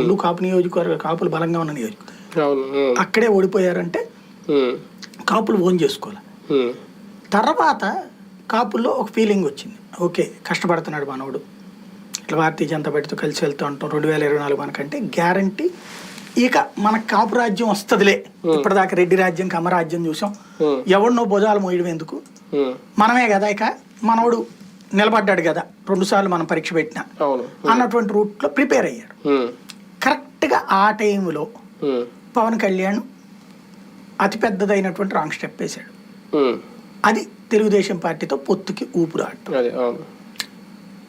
ఇల్లు కాపు నియోజకవర్గ కాపులు బలంగా ఉన్న నియోజకవర్గం అక్కడే ఓడిపోయారంటే కాపులు ఓన్ చేసుకోవాలి. తర్వాత కాపుల్లో ఒక ఫీలింగ్ వచ్చింది. ఓకే కష్టపడుతున్నాడు మనోడు. ఇట్లా భారతీయ జనతా పార్టీతో కలిసి వెళ్తూ ఉంటాం రెండు వేల ఇరవై నాలుగు మనకంటే. గ్యారంటీ ఇక మన కాపు రాజ్యం వస్తుందిలే. ఇప్పటిదాకా రెడ్డి రాజ్యం కమరాజ్యం చూసాం. ఉమ్, ఎవరినో భుజాలు మోయడం ఎందుకు? మనమే కదా ఇక మనోడు నిలబడ్డాడు కదా. రెండుసార్లు మనం పరీక్ష పెట్టినా అన్నటువంటి రూట్లో ప్రిపేర్ అయ్యాడు. ఆ టైంలో పవన్ కళ్యాణ్ అతిపెద్దదైనటువంటి రాంగ్ స్టెప్ వేశాడు. అది తెలుగుదేశం పార్టీతో పొత్తుకి ఊపిరాటం అవును.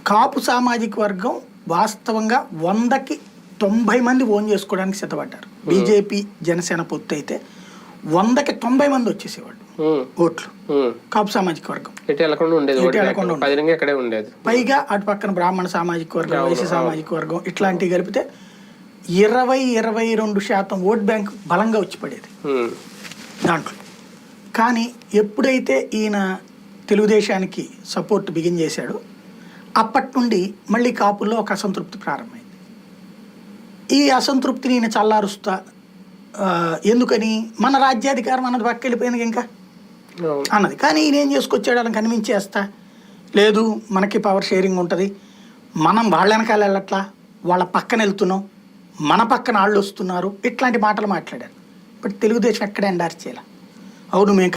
కాపు సామాజిక వర్గం వాస్తవంగా వందకి తొంభై మంది ఓన్ చేసుకోవడానికి సిద్ధపడ్డారు. బీజేపీ జనసేన పొత్తు అయితే వందకి తొంభై మంది వచ్చేసేవాళ్ళు ఓట్లు. కాపు సామాజిక వర్గం. పైగా అటు పక్కన బ్రాహ్మణ సామాజిక వర్గం వైశ్య సామాజిక వర్గం ఇట్లాంటివి కలిపితే ఇరవై ఇరవై రెండు శాతం ఓట్ బ్యాంక్ బలంగా వచ్చి పడేది దాంట్లో. కానీ ఎప్పుడైతే ఈయన తెలుగుదేశానికి సపోర్ట్ బిగిన్ చేశాడో అప్పటి నుండి మళ్ళీ కాపుల్లో ఒక అసంతృప్తి ప్రారంభమైంది. ఈ అసంతృప్తిని ఈయన చల్లారుస్తా ఎందుకని? మన రాజ్యాధికారం అన్నది పక్క వెళ్ళిపోయింది ఇంకా అన్నది. కానీ ఈయన ఏం చేసుకొచ్చాడు? వాళ్ళని కనిపించేస్తా లేదు మనకి పవర్ షేరింగ్ ఉంటుంది. మనం వాళ్ళ వెనకాల వెళ్ళట్లా. వాళ్ళ పక్కన వెళ్తున్నాం. మన పక్కన వాళ్ళు వస్తున్నారు. ఇట్లాంటి మాటలు మాట్లాడారు. బట్ తెలుగుదేశం ఎక్కడ ఎండార్చేలా అవును మేము